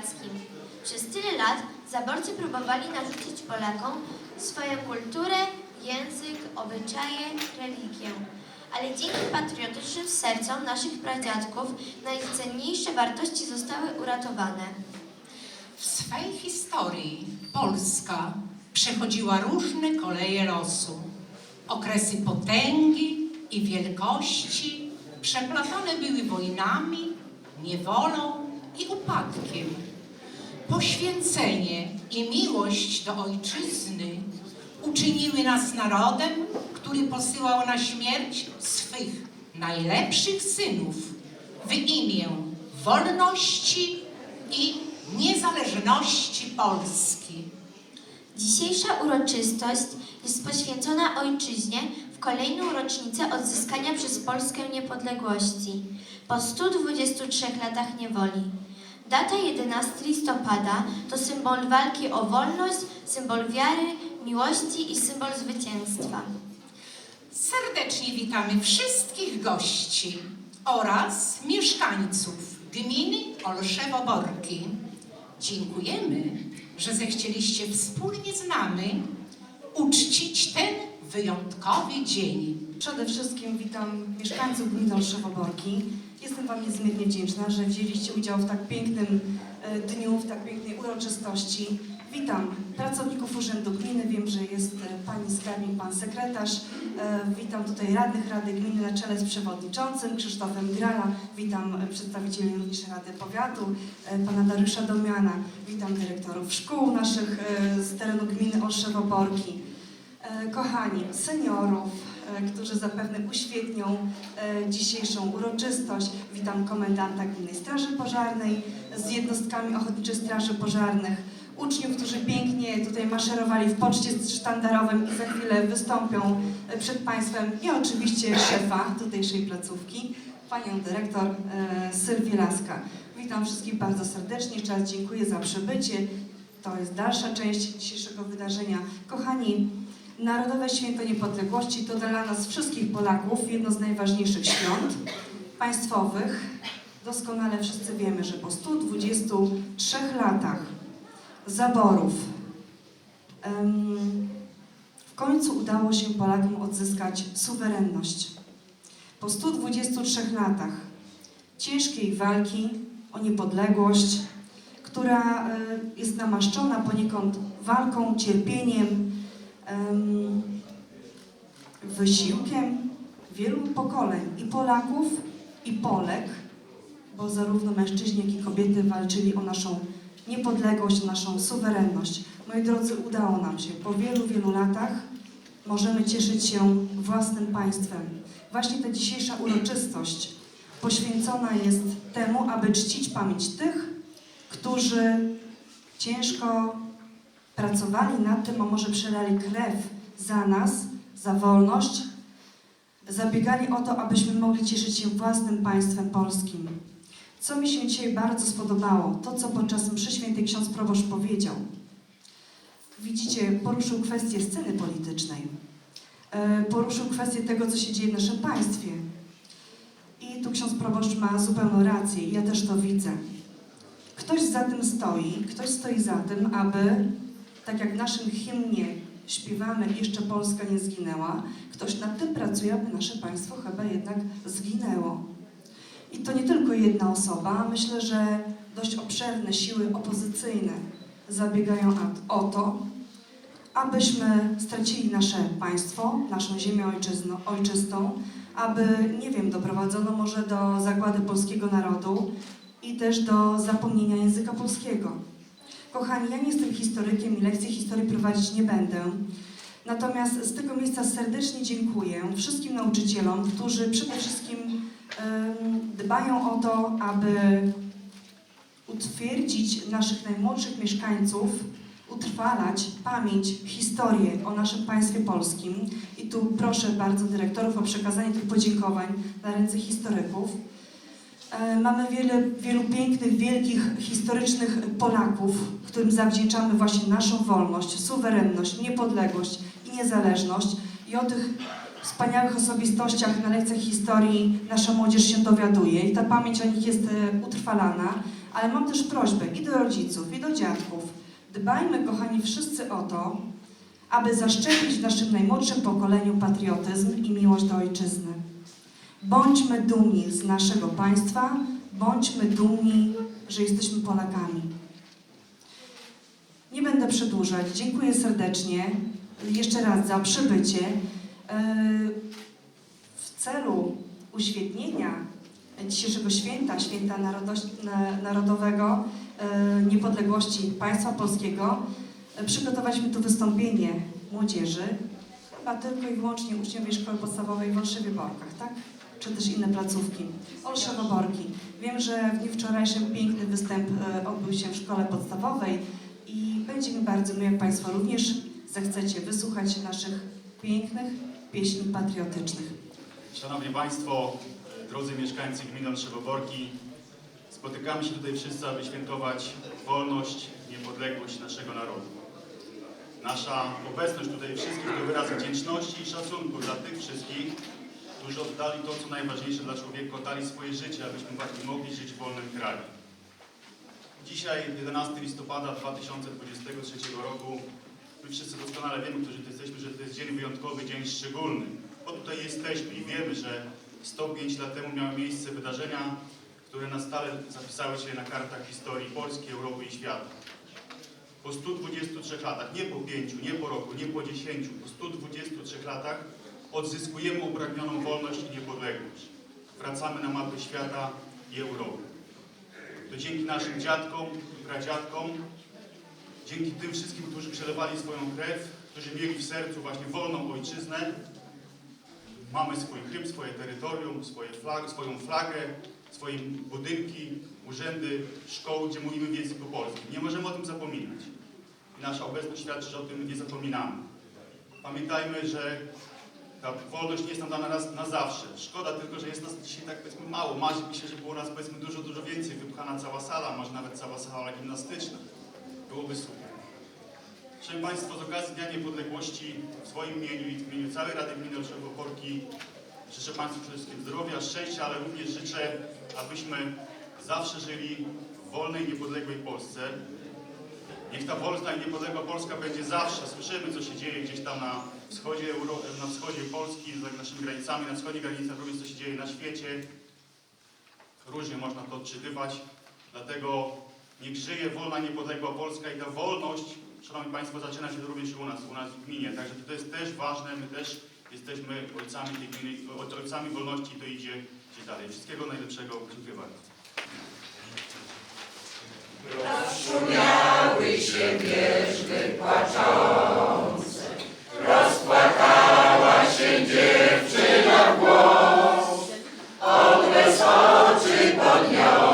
austriackim. Przez tyle lat zaborcy próbowali narzucić Polakom swoją kulturę, język, obyczaje, religię. Ale dzięki patriotycznym sercom naszych pradziadków najcenniejsze wartości zostały uratowane. W swej historii Polska przechodziła różne koleje losu. Okresy potęgi i wielkości przeplatane były wojnami, niewolą i upadkiem. Poświęcenie i miłość do ojczyzny uczyniły nas narodem, który posyłał na śmierć swych najlepszych synów w imię wolności i niezależności Polski. Dzisiejsza uroczystość jest poświęcona ojczyźnie w kolejną rocznicę odzyskania przez Polskę niepodległości po 123 latach niewoli. Data 11 listopada to symbol walki o wolność, symbol wiary, miłości i symbol zwycięstwa. Serdecznie witamy wszystkich gości oraz mieszkańców gminy Olszewo-Borki. Dziękujemy, że zechcieliście wspólnie z nami uczcić ten wyjątkowy dzień. Przede wszystkim witam mieszkańców gminy Olszewo-Borki. Jestem Wam niezmiernie wdzięczna, że wzięliście udział w tak pięknym e, dniu, w tak pięknej uroczystości. Witam pracowników Urzędu Gminy, wiem, że jest e, Pani skarbnik, Pan sekretarz. E, Witam tutaj radnych Rady Gminy na czele z przewodniczącym Krzysztofem Grala. Witam przedstawicieli również Rady Powiatu, Pana Dariusza Domiana. Witam dyrektorów szkół naszych z terenu gminy Olszewo-Borki. Kochani, seniorów, którzy zapewne uświetnią e, dzisiejszą uroczystość. Witam komendanta Gminnej Straży Pożarnej z jednostkami Ochotniczych Straży Pożarnych, uczniów, którzy pięknie tutaj maszerowali w poczcie sztandarowym i za chwilę wystąpią e, przed Państwem i oczywiście szefa tutejszej placówki, Panią Dyrektor e, Sylwię Laska. Witam wszystkich bardzo serdecznie, jeszcze raz dziękuję za przybycie. To jest dalsza część dzisiejszego wydarzenia. Kochani, Narodowe Święto Niepodległości to dla nas wszystkich Polaków jedno z najważniejszych świąt państwowych. Doskonale wszyscy wiemy, że po 123 latach zaborów w końcu udało się Polakom odzyskać suwerenność. Po 123 latach ciężkiej walki o niepodległość, która jest namaszczona poniekąd walką, cierpieniem, em, wysiłkiem wielu pokoleń i Polaków, i Polek, bo zarówno mężczyźni, jak i kobiety walczyli o naszą niepodległość, o naszą suwerenność. Moi drodzy, udało nam się. Po wielu, wielu latach możemy cieszyć się własnym państwem. Właśnie ta dzisiejsza uroczystość poświęcona jest temu, aby czcić pamięć tych, którzy ciężko pracowali nad tym, a może przelali krew za nas, za wolność, zabiegali o to, abyśmy mogli cieszyć się własnym państwem polskim. Co mi się dzisiaj bardzo spodobało, to co podczas mszy świętej ksiądz proboszcz powiedział. Widzicie, poruszył kwestię sceny politycznej, E, poruszył kwestię tego, co się dzieje w naszym państwie. I tu ksiądz proboszcz ma zupełną rację, ja też to widzę. Ktoś za tym stoi, ktoś stoi za tym, aby, tak jak w naszym hymnie śpiewamy, jeszcze Polska nie zginęła, ktoś nad tym pracuje, aby nasze państwo chyba jednak zginęło. I to nie tylko jedna osoba, myślę, że dość obszerne siły opozycyjne zabiegają o- to, abyśmy stracili nasze państwo, naszą ziemię ojczyzno, ojczystą, aby, nie wiem, doprowadzono może do zagłady polskiego narodu i też do zapomnienia języka polskiego. Kochani, ja nie jestem historykiem i lekcji historii prowadzić nie będę. Natomiast z tego miejsca serdecznie dziękuję wszystkim nauczycielom, którzy przede wszystkim dbają o to, aby utwierdzić naszych najmłodszych mieszkańców, utrwalać pamięć, historię o naszym państwie polskim. I tu proszę bardzo dyrektorów o przekazanie tych podziękowań na ręce historyków. E, Mamy wiele, wielu pięknych, wielkich, historycznych Polaków, którym zawdzięczamy właśnie naszą wolność, suwerenność, niepodległość i niezależność. I o tych wspaniałych osobistościach na lekcjach historii nasza młodzież się dowiaduje i ta pamięć o nich jest e, utrwalana, ale mam też prośbę i do rodziców, i do dziadków. Dbajmy, kochani, wszyscy o to, aby zaszczepić w naszym najmłodszym pokoleniu patriotyzm i miłość do ojczyzny. Bądźmy dumni z naszego państwa, bądźmy dumni, że jesteśmy Polakami. Nie będę przedłużać. Dziękuję serdecznie jeszcze raz za przybycie. Yy, W celu uświetnienia dzisiejszego święta, święta narodowego yy, niepodległości państwa polskiego, yy, przygotowaliśmy tu wystąpienie młodzieży, chyba tylko i wyłącznie uczniowie szkoły podstawowej w Olszewie-Borkach, tak? Czy też inne placówki. Olszewo-Borki. Wiem, że w dniu wczorajszym piękny występ yy, odbył się w szkole podstawowej i będzie mi bardzo miło, jak Państwo również zechcecie wysłuchać naszych pięknych pieśni patriotycznych. Szanowni Państwo, e, drodzy mieszkańcy gminy Olszewo-Borki, spotykamy się tutaj wszyscy, aby świętować wolność, niepodległość naszego narodu. Nasza obecność tutaj wszystkich to wyraz wdzięczności i szacunku dla tych wszystkich, którzy oddali to, co najważniejsze dla człowieka, oddali swoje życie, abyśmy mogli żyć w wolnym kraju. Dzisiaj, 11 listopada 2023 roku, my wszyscy doskonale wiemy, którzy tu jesteśmy, że to jest dzień wyjątkowy, dzień szczególny. Bo tutaj jesteśmy i wiemy, że 105 lat temu miały miejsce wydarzenia, które na stale zapisały się na kartach historii Polski, Europy i świata. Po 123 latach, nie po 5, nie po roku, nie po 10, po 123 latach odzyskujemy upragnioną wolność i niepodległość. Wracamy na mapę świata i Europy. To dzięki naszym dziadkom, pradziadkom, dzięki tym wszystkim, którzy przelewali swoją krew, którzy mieli w sercu właśnie wolną ojczyznę, mamy swój hymn, swoje terytorium, swoje flag, swoją flagę, swoje budynki, urzędy, szkoły, gdzie mówimy w języku polskim. Nie możemy o tym zapominać. I nasza obecność świadczy, że o tym nie zapominamy. Pamiętajmy, że ta wolność nie jest nam dana raz na zawsze. Szkoda tylko, że jest nas dzisiaj tak powiedzmy mało. Marzy mi się, że było nas powiedzmy dużo, dużo więcej. Wypchana cała sala, może nawet cała sala gimnastyczna. Byłoby super. Szanowni Państwo, z okazji Dnia Niepodległości w swoim imieniu i w imieniu całej Rady Gminy Olszewo-Porki życzę Państwu przede wszystkim zdrowia, szczęścia, ale również życzę, abyśmy zawsze żyli w wolnej, niepodległej Polsce. Niech ta wolna i niepodległa Polska będzie zawsze. Słyszymy, co się dzieje gdzieś tam na wschodzie, Euro, na wschodzie Polski, za naszymi granicami, na wschodnich granicach, również co się dzieje na świecie. Różnie można to odczytywać. Dlatego niech żyje wolna, niepodległa Polska i ta wolność, Szanowni Państwo, zaczyna się również u nas, u nas w gminie. Także to jest też ważne, my też jesteśmy ojcami tej gminy, ojcami wolności i to idzie, idzie dalej. Wszystkiego najlepszego. Dziękuję bardzo. Żalu